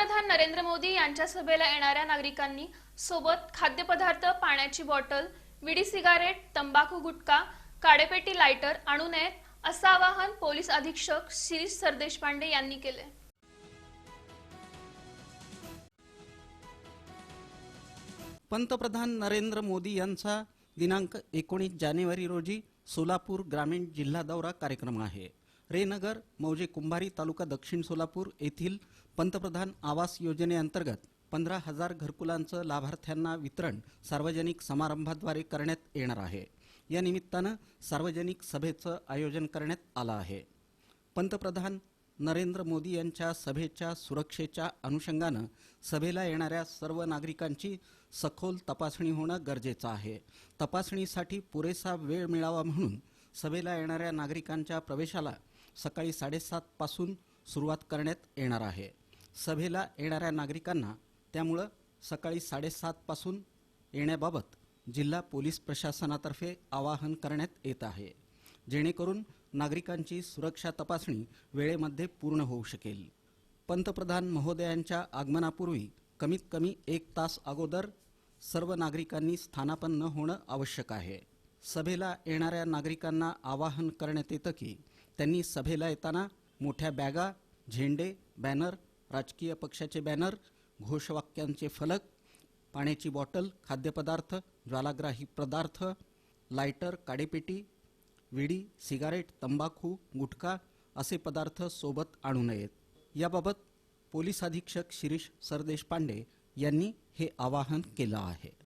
पंतप्रधान नरेंद्र मोदी यांच्या सभेला येणाऱ्या नागरिकांनी सोबत खाद्यपदार्थ पाण्याची बॉटल विडी सिगारेट तंबाखू गुटखा काडेपेटी लायटर आणू नयेत असं आवाहन पोलीस अधीक्षक शिरीष सरदेशपांडे यांनी केले पंतप्रधान नरेंद्र मोदी यांचा दिनांक एकोणीस जानेवारी रोजी सोलापूर ग्रामीण जिल्हा दौरा कार्यक्रम आहे. रेनगर मौजे कुंभारी तालुका दक्षिण सोलापूर येथील पंतप्रधान आवास योजनेअंतर्गत पंधरा हजार घरकुलांचं लाभार्थ्यांना वितरण सार्वजनिक समारंभाद्वारे करण्यात येणार आहे. या निमित्तानं सार्वजनिक सभेचं आयोजन करण्यात आलं आहे. पंतप्रधान नरेंद्र मोदी यांच्या सभेच्या सुरक्षेच्या अनुषंगानं सभेला येणाऱ्या सर्व नागरिकांची सखोल तपासणी होणं गरजेचं आहे. तपासणीसाठी पुरेसा वेळ मिळावा म्हणून सभेला येणाऱ्या नागरिकांच्या प्रवेशाला सकाळी साडेसातपासून सुरुवात करण्यात येणार आहे. सभेला येणाऱ्या नागरिकांना त्यामुळं सकाळी साडेसातपासून येण्याबाबत जिल्हा पोलीस प्रशासनातर्फे आवाहन करण्यात येत आहे. जेणेकरून नागरिकांची सुरक्षा तपासणी वेळेमध्ये पूर्ण होऊ शकेल. पंतप्रधान महोदयांच्या आगमनापूर्वी कमीत कमी एक तास अगोदर सर्व नागरिकांनी स्थानापन्न होणं आवश्यक आहे. सभेला येणाऱ्या नागरिकांना आवाहन करण्यात येतं की त्यांनी सभेला येताना मोठ्या बॅगा झेंडे बॅनर राजकीय पक्षाचे बॅनर घोषवाक्यांचे फलक पाण्याची बॉटल खाद्यपदार्थ ज्वालाग्राही पदार्थ लायटर काडेपेटी विडी सिगारेट तंबाखू गुटखा असे पदार्थ सोबत आणू नयेत. याबाबत पोलीस अधीक्षक शिरीष सरदेशपांडे यांनी हे आवाहन केलं आहे.